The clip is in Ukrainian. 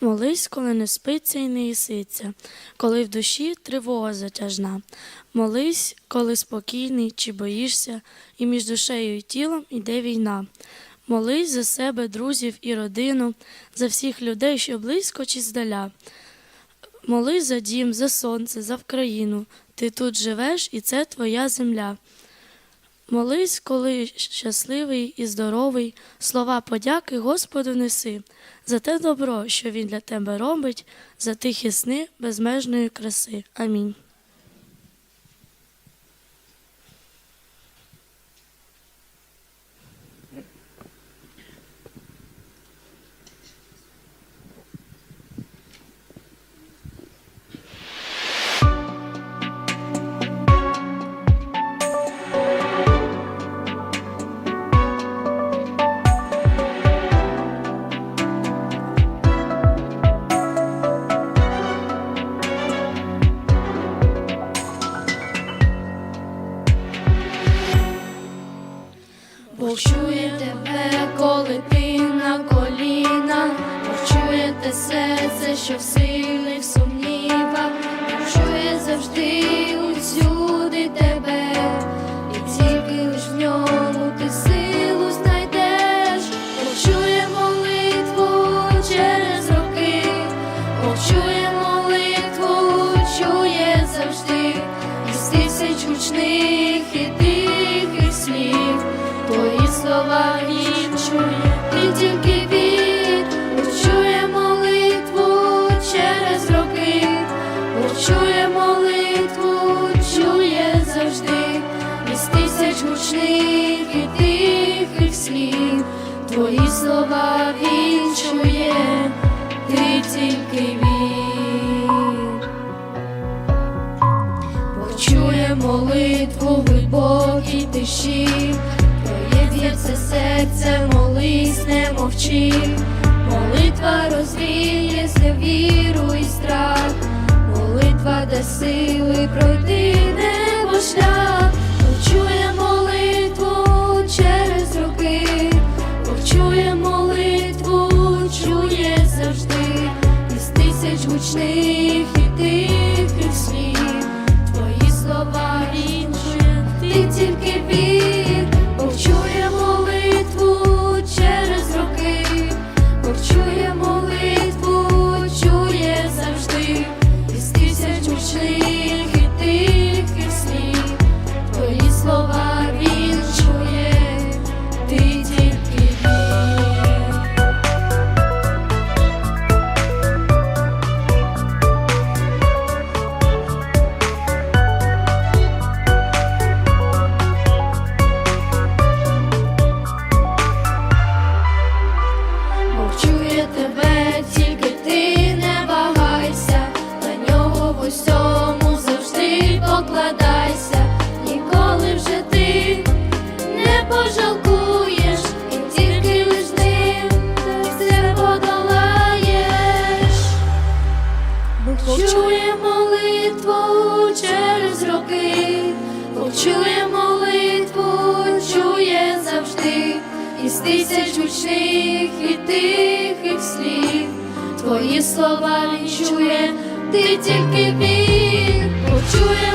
Молись, коли не спиться і не їситься, коли в душі тривога затяжна. Молись, коли спокійний чи боїшся, і між душею і тілом іде війна. Молись за себе, друзів і родину, за всіх людей, що близько чи здаля. Молись за дім, за сонце, за Вкраїну. Ти тут живеш, і це твоя земля. Молись, коли щасливий і здоровий, слова подяки Господу неси, за те добро, що Він для тебе робить, за тихі сни безмежної краси. Амінь. Бог чує тебе, коли ти на колінах, Бог те серце, що в сильних сумнівах, Бог чує завжди усюди тебе, і тільки лиш в ньому ти силу знайдеш, Бог молитву через роки, Бог молитву, чує завжди, із тисяч гучних і. Слова він чує, і тільки він почує молитву через роки, почує молитву, чує завжди, із тисяч гучних і тихих слів. Твої слова він чує, ти тільки він. Почує молитву в глибокій тиші, мовчи, молитва розвіє віру і страх, молитва дасть Бог чує молитву через роки, почує молитву, чує завжди, із тисяч гучних і тихих слів. Твої слова він чує, ти тільки він, почує